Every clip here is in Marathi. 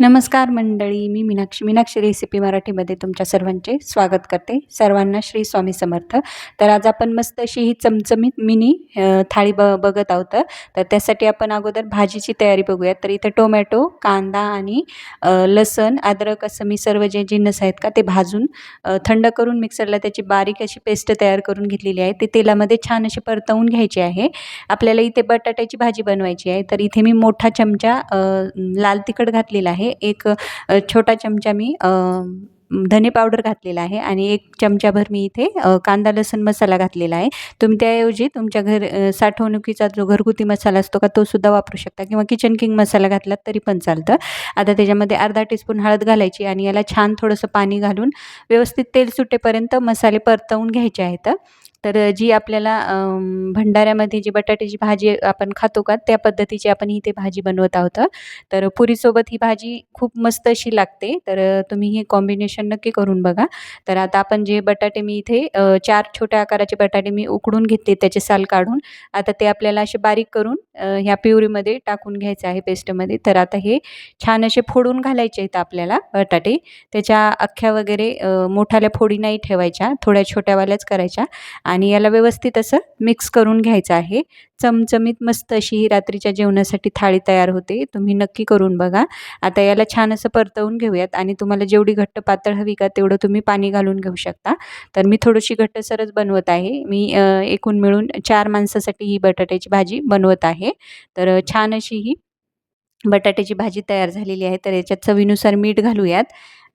नमस्कार मंडळी मी मीनाक्षी मीनाक्षी रेसिपी मराठीमध्ये तुमच्या सर्वांचे स्वागत करते. सर्वांना श्री स्वामी समर्थ. तर आज आपण मस्त अशी ही चमचमीत मिनी थाळी ब बघत आहोत. तर त्यासाठी आपण अगोदर भाजीची तयारी बघूयात तर इथं टोमॅटो कांदा आणि लसण अद्रक असं मी सर्व जे जिन्नस आहेत का ते भाजून थंड करून मिक्सरला त्याची बारीक अशी पेस्ट तयार करून घेतलेली आहे. ते तेलामध्ये छान अशी परतवून घ्यायची आहे. आपल्याला इथे बटाट्याची भाजी बनवायची आहे. तर इथे मी मोठा चमचा लाल तिखट घातलेला आहे. एक छोटा चमचा मी धने पावडर घातलेला आहे आणि एक चमचाभर मी इथे कांदा लसूण मसाला घातलेला आहे. तुम्ही त्याऐवजी तुमच्या घर साठवणुकीचा जो घरगुती मसाला असतो का तो सुद्धा वापरू शकता किंवा किचन किंग मसाला घातलात तरी पण चालतं. आता त्याच्यामध्ये अर्धा टीस्पून हळद घालायची आणि याला छान थोडंसं पाणी घालून व्यवस्थित तेल सुटेपर्यंत मसाले परतवून घ्यायचे आहेत. तर जी आपल्याला भंडाऱ्यामध्ये जी बटाट्याची भाजी आपण खातो का त्या पद्धतीची आपण इथे भाजी बनवत आहोत. तर पुरीसोबत ही भाजी खूप मस्त अशी लागते. तर तुम्ही हे कॉम्बिनेशन नक्की करून बघा. तर आता आपण जे बटाटे मी इथे चार छोट्या आकाराचे बटाटे मी उकडून घेतले त्याचे साल काढून. आता ते आपल्याला असे बारीक करून ह्या प्युरीमध्ये टाकून घ्यायचं आहे पेस्टमध्ये. तर आता हे छान असे फोडून घालायचे आहेत आपल्याला बटाटे. त्याच्या अख्ख्या वगैरे मोठाल्या फोडी नाही ठेवायच्या. थोड्या छोट्यावाल्याच करायच्या. आणि याला व्यवस्थित असं मिक्स करून घ्यायचं आहे. चमचमीत मस्त अशी ही रात्रीच्या जेवणासाठी थाळी तयार होते. तुम्ही नक्की करून बघा. आता याला छान असं परतवून घेऊयात आणि तुम्हाला जेवढी घट्ट पातळ हवी का तेवढं तुम्ही पाणी घालून घेऊ शकता. तर मी थोडीशी घट्टसरच बनवत आहे. मी एकूण मिळून चार माणसासाठी ही बटाट्याची भाजी बनवत आहे. तर छान अशी ही बटाट्याची भाजी तयार झालेली आहे. तर याच्यात चवीनुसार मीठ घालूयात.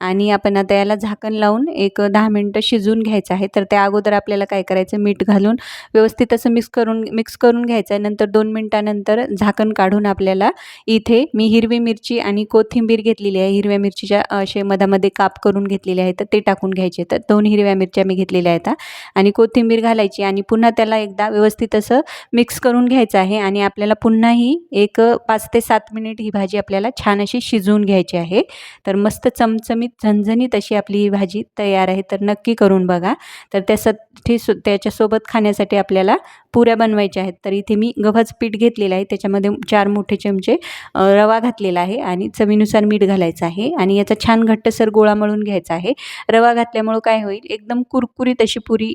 आणि आपण आता याला झाकण लावून एक दहा मिनटं शिजवून घ्यायचं आहे. तर त्या अगोदर आपल्याला काय करायचं मीठ घालून व्यवस्थित असं मिक्स करून मिक्स करून घ्यायचं आहे. नंतर दोन मिनटानंतर झाकण काढून आपल्याला इथे मी हिरवी मिरची आणि कोथिंबीर घेतलेली आहे. हिरव्या मिरचीच्या असे मधामध्ये काप करून घेतलेले आहेत. तर ते टाकून घ्यायचे तर दोन हिरव्या मिरच्या मी घेतलेल्या आहेत. आणि कोथिंबीर घालायची आणि पुन्हा त्याला एकदा व्यवस्थित असं मिक्स करून घ्यायचं आहे. आणि आपल्याला पुन्हाही एक पाच ते सात मिनिट ही भाजी आपल्याला छान अशी शिजवून घ्यायची आहे. तर मस्त चमचमी चमचमीत झणझणीत अशी आपली ही भाजी तयार आहे तर नक्की करून बघा. तर त्यासाठी सु त्याच्यासोबत खाण्यासाठी आपल्याला पुऱ्या बनवायच्या आहेत. तर इथे मी गव्हाचं पीठ घेतलेलं आहे. त्याच्यामध्ये चार मोठे चमचे रवा घातलेला आहे आणि चवीनुसार मीठ घालायचं आहे आणि याचा छान घट्टसर गोळा मळून घ्यायचा आहे. रवा घातल्यामुळं काय होईल एकदम कुरकुरीत अशी पुरी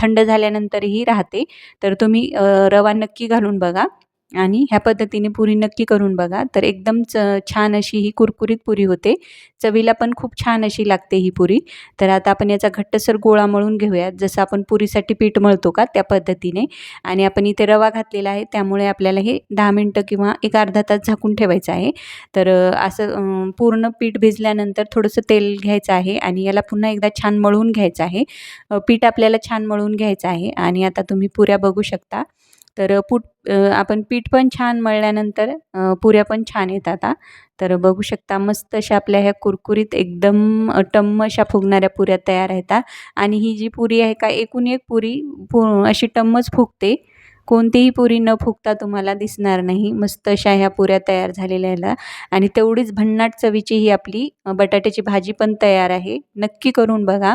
थंड झाल्यानंतरही राहते. तर तुम्ही रवा नक्की घालून बघा. आणि ह्या पद्धतीने पुरी नक्की करून बघा. तर एकदम च छान अशी ही कुरकुरीत पुरी होते. चवीला पण खूप छान अशी लागते ही पुरी. तर आता आपण याचा घट्टसर गोळा मळून घेऊयात. जसं आपण पुरीसाठी पीठ मळतो का त्या पद्धतीने. आणि आपण इथे रवा घातलेला आहे. त्यामुळे आपल्याला हे दहा मिनटं किंवा एक अर्धा तास झाकून ठेवायचं आहे. तर असं पूर्ण पीठ भिजल्यानंतर थोडंसं तेल घ्यायचं आहे. आणि याला पुन्हा एकदा छान मळून घ्यायचं आहे. पीठ आपल्याला छान मळून घ्यायचं आहे. आणि आता तुम्ही पुऱ्या बघू शकता. तर पुट आपण पीठ पण छान मळल्यानंतर पुऱ्या पण छान येतात हा. तर बघू शकता मस्त अशा आपल्या ह्या कुरकुरीत एकदम टम्म अशा फुगणाऱ्या पुऱ्या तयार आहेत आणि ही जी पुरी आहे का एकूण एक पुरी पु अशी टम्मच फुगते कोणतीही पुरी न फुगता तुम्हाला दिसणार नाही. मस्त अशा ह्या पुऱ्या तयार झालेल्या ह्याला आणि तेवढीच भन्नाट चवीची ही आपली बटाट्याची भाजी पण तयार आहे. नक्की करून बघा.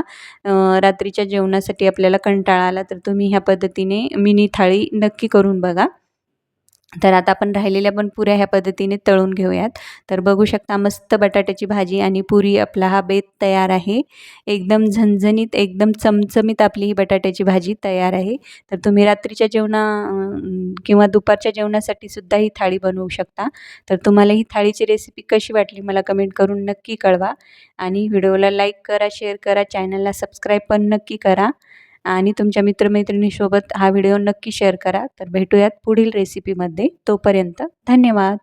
रात्रीच्या जेवणासाठी आपल्याला कंटाळा आला तर तुम्ही ह्या पद्धतीने मिनी थाळी नक्की करून बघा. तर आता आपण राहिलेल्या पण पुऱ्या ह्या पद्धतीने तळून घेऊयात. तर बघू शकता मस्त बटाट्याची भाजी आणि पुरी आपला हा बेत तयार आहे. एकदम झणझणीत एकदम चमचमीत आपली ही बटाट्याची भाजी तयार आहे. तर तुम्ही रात्रीच्या जेवणा किंवा दुपारच्या जेवणासाठी सुद्धा ही थाळी बनवू शकता. तर तुम्हाला ही थाळीची रेसिपी कशी वाटली मला कमेंट करून नक्की कळवा. आणि व्हिडिओला लाईक करा शेअर करा चॅनलला सबस्क्राईब पण नक्की करा. आणि तुमच्या मित्रमैत्रिणीसोबत हा व्हिडिओ नक्की शेअर करा. तर भेटूयात पुढील रेसिपीमध्ये तोपर्यंत धन्यवाद.